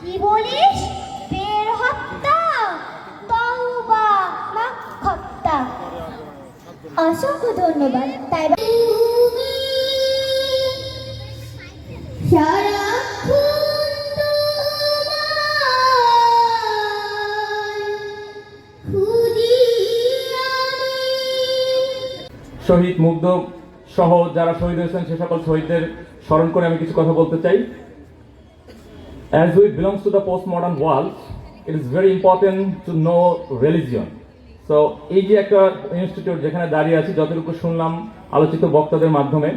কি বলিস? বের হত্যা। তওবা মাখত্তা অসংখ্য ধন্যবাদ। তাই। শহীদ মুগ্ধ সহ যারা শহীদ হয়েছেন সে সকল শহীদদের স্মরণ করে আমি কিছু কথা বলতে চাই। As we belong to the postmodern world, it is very important to know religion. So এই যে একটা ইনস্টিটিউট যেখানে দাঁড়িয়ে আছি যতটুকু শুনলাম আলোচিত বক্তাদের মাধ্যমে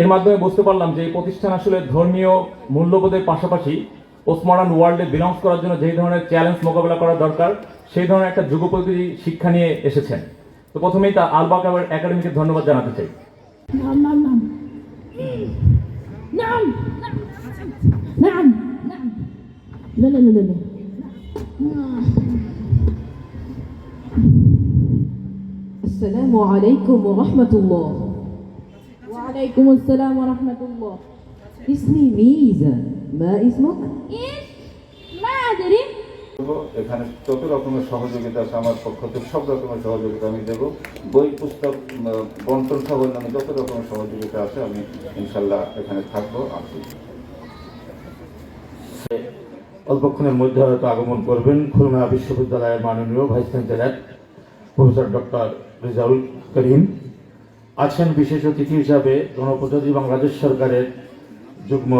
এর মাধ্যমে বুঝতে পারলাম যে এই প্রতিষ্ঠান আসলে ধর্মীয় মূল্যবোধের পাশাপাশি পোস্টমডার্ন ওয়ার্ল্ডে বিলংস করার জন্য যেই ধরনের চ্যালেঞ্জ মোকাবিলা করা দরকার সেই ধরনের একটা যুগোপযোগী শিক্ষা নিয়ে এসেছেন। তো প্রথমেই তা আলবা একাডেমিকে ধন্যবাদ জানাতে চাই। নাম। নাম নাম নাম। نعم نعم لا لا لا لا لا السلام عليكم ورحمة الله وعليكم السلام ورحمة الله اسمي ميزة ما اسمك؟ إيش؟ ما أدري এখানে যত রকমের সহযোগিতা আছে আমার পক্ষ থেকে সব রকমের সহযোগিতা আমি দেবো বই পুস্তক উম, বন্টন সহ অন্যান্য যত রকমের সহযোগিতা আছে আমি ইনশাল্লাহ এখানে থাকবো আসি অল্পক্ষণের মধ্যে হয়তো আগমন করবেন। খুলনা বিশ্ববিদ্যালয়ের মাননীয় vice chancellor professor doctor Rezaul Karim. আছেন বিশেষ অতিথি হিসাবে গণপ্রজাতন্ত্রী বাংলাদেশ সরকারের যুগ্ম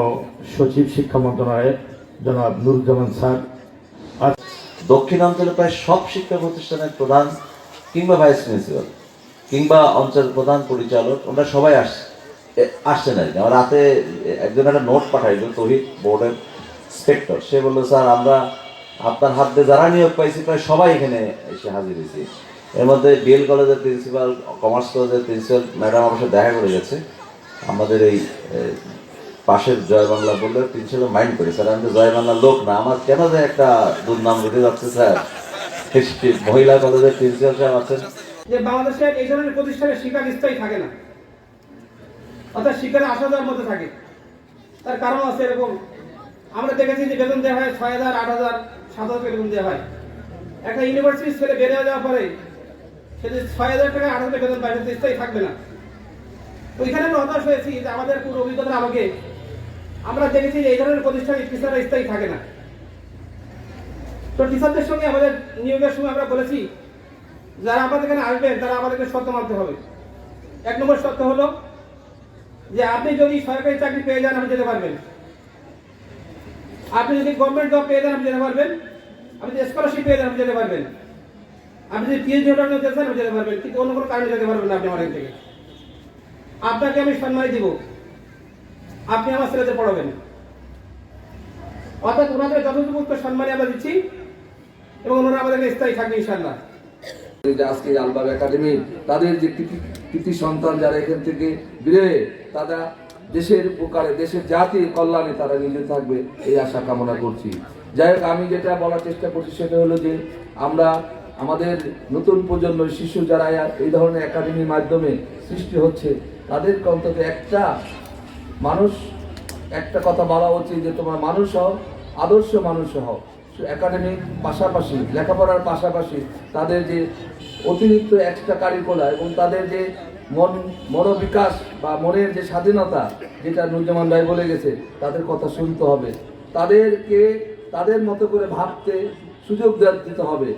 সচিব শিক্ষা মন্ত্রণালয়ের জনাব নুরুজ্জামান স্যার। দক্ষিণাঞ্চলে প্রায় সব শিক্ষা প্রতিষ্ঠানের প্রধান কিংবা ভাইস প্রিন্সিপাল কিংবা অঞ্চল প্রধান পরিচালক, ওনারা সবাই আস আসছেন আর কি। আমার রাতে একজন একটা নোট পাঠাইলো তহিদ বোর্ডের ইন্সপেক্টর সে বলল, স্যার, আমরা আপনার হাত দিয়ে যারা নিয়োগ পাইছি, প্রায় সবাই এখানে এসে হাজির হয়েছি। এর মধ্যে বিএল কলেজের প্রিন্সিপাল, কমার্স কলেজের প্রিন্সিপাল ম্যাডাম আমার সাথে দেখা করে গেছে। আমাদের এই পাশের জয় বাংলা বললে প্রিন্সিপাল মাইন্ড করে, স্যার, আমি তো জয় বাংলার লোক না, আমার কেন যে একটা দুর্নাম বেঁধে যাচ্ছে, স্যার? মহিলা কলেজের প্রিন্সিপাল সাহেব আছেন। যে বাংলাদেশের এই ধরনের প্রতিষ্ঠানের শিক্ষা স্থায়ী থাকে না। অর্থাৎ শিক্ষার আসা যাওয়ার মধ্যে থাকে। তার কারণ আছে এরকম আমরা দেখেছি যে বেতন দেওয়া হয় ছয় হাজার, আট হাজার, সাত হাজার বেতন দেওয়া হয়। একটা ইউনিভার্সিটির ছেলে বেড়ে যাওয়ার পরে সে যদি ছয় হাজার টাকা, আট হাজার বেতন পায় স্থায়ী থাকবে না। ওইখানে আমরা হতাশ হয়েছি যে আমাদের কোনো অভিজ্ঞতার আলোকে আমরা দেখেছি যে এই ধরনের প্রতিষ্ঠানে টিচাররা স্থায়ী থাকে না। তো টিচারদের সঙ্গে আমাদের নিয়োগের সময় আমরা বলেছি, যারা আমাদের এখানে আসবেন, তারা আমাদেরকে শর্ত মানতে হবে। এক নম্বর শর্ত হলো যে আপনি যদি সরকারি চাকরি পেয়ে যান, আপনি যেতে পারবেন। আপনি যদি গভর্নমেন্ট জব পেয়ে যান, আপনি যেতে পারবেন। আপনি যদি স্কলারশিপ পেয়ে যান, আপনি যেতে পারবেন। আপনি যদি পিএইচডি হোল্ডার নিতে চান, আপনি যেতে পারবেন। কিন্তু অন্য কোনো কারণে যেতে পারবেন না আপনি আমার থেকে আপনাকে আমি সম্মানী দিব। আপনি আমার ছেলেদের পড়াবেন। অর্থাৎ ওনাদের যথোপযুক্ত সম্মানী আমরা দিচ্ছি এবং ওনারা আমাদেরকে স্থায়ী থাকবে ইনশাল্লাহ আজকে আলবাগ একাডেমি, তাদের যে কৃতি সন্তান যারা এখান থেকে বেরোয়, তারা দেশের উপকারে, দেশের জাতির কল্যাণে তারা নিজে থাকবে, এই আশা কামনা করছি। যাই হোক, আমি যেটা বলার চেষ্টা করছি সেটা হলো যে, আমরা আমাদের নতুন প্রজন্ম শিশু যারা এই ধরনের একাডেমির মাধ্যমে সৃষ্টি হচ্ছে তাদের অন্তত একটা মানুষ, একটা কথা বলা উচিত যে, তোমার মানুষ হও, আদর্শ মানুষ হও। একাডেমির পাশাপাশি, লেখাপড়ার পাশাপাশি তাদের যে অতিরিক্ত এক্সট্রা কারিকুলার এবং তাদের যে মন, মনোবিকাশ বা মনের যে স্বাধীনতা যেটা নুরজামান ভাই বলে গেছে, তাদের কথা শুনতে হবে। তাদেরকে, তাদের মতো করে ভাবতে সুযোগ দিতে হবে।